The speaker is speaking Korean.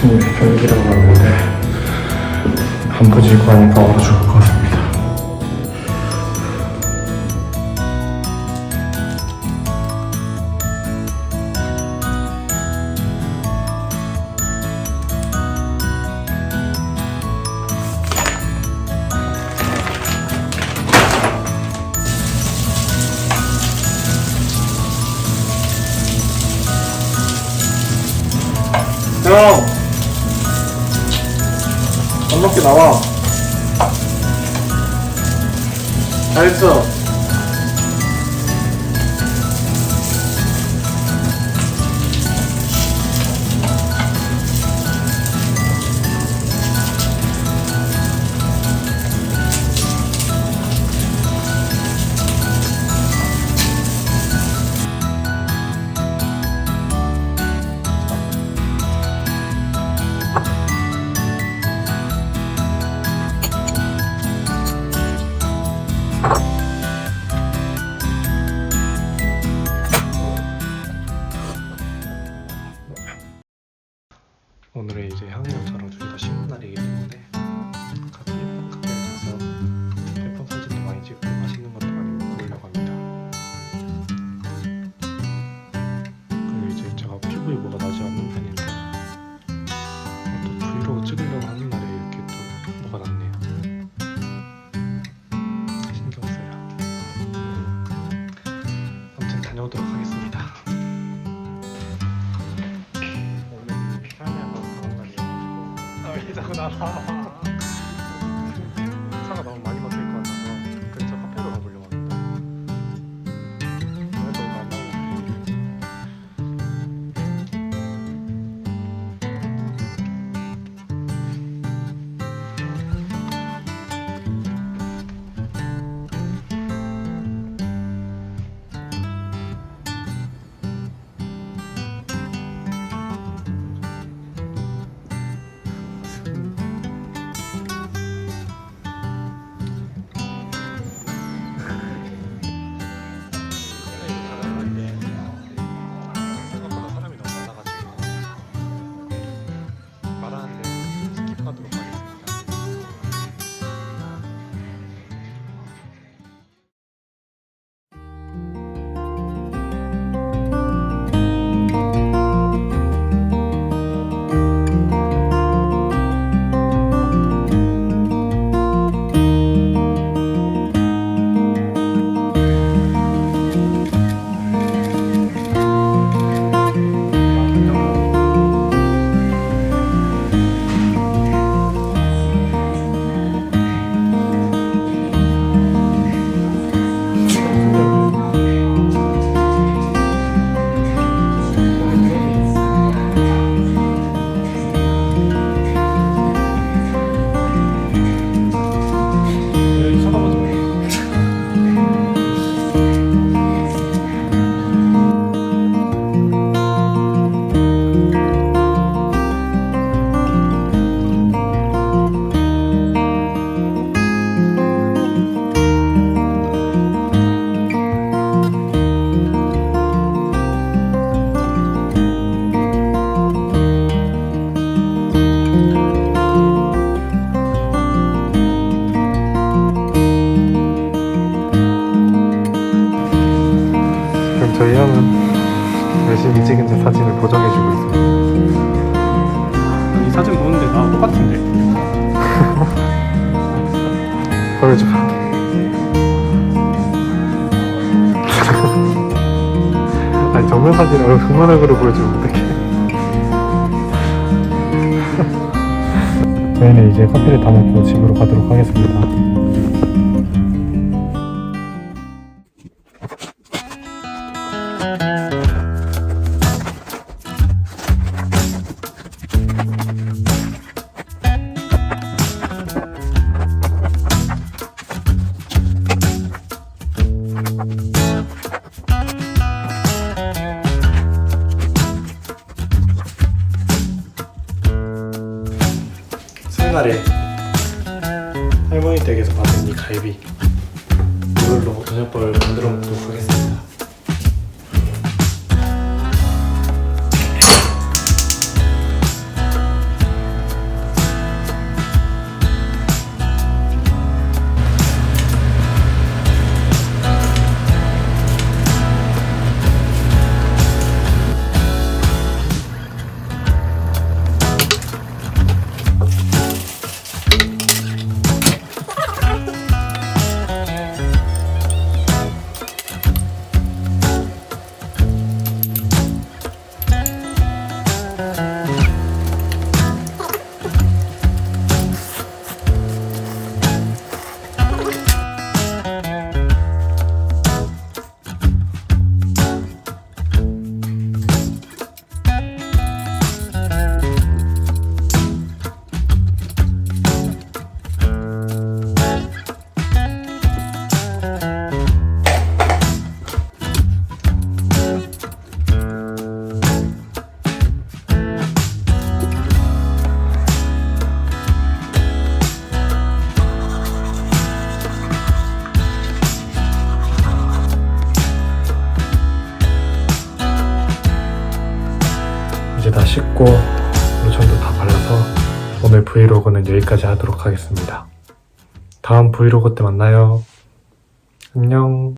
지금 저녁이라고 하는데 안거 하니까 얼어 죽을 것 같습니다. 형! 나와. 잘했어. 오늘은 이제 향연처럼 저희가 쉬는 날이기 때문에 카페, 카페에 가서 예쁜 사진도 많이 찍고 맛있는 것도 많이 먹으려고 합니다. 그리고 이제 제가 피부에 뭐가 나지 好。好好 저희 형은 열심히 찍은 제 사진을 보정해주고 있습니다. 이 사진 보는데 나랑 똑같은데? 보여줘. 아니 정면 사진 얼굴 정면 얼굴을 보여주면 어떡해. 저희는 이제 커피를 다 먹고 집으로 가도록 하겠습니다. 설날에 할머니 댁에서 받은 이 갈비 이걸로 저녁밥을 만들어 먹도록 하겠습니다. 씻고 로션도 다 발라서 오늘 브이로그는 여기까지 하도록 하겠습니다. 다음 브이로그 때 만나요. 안녕.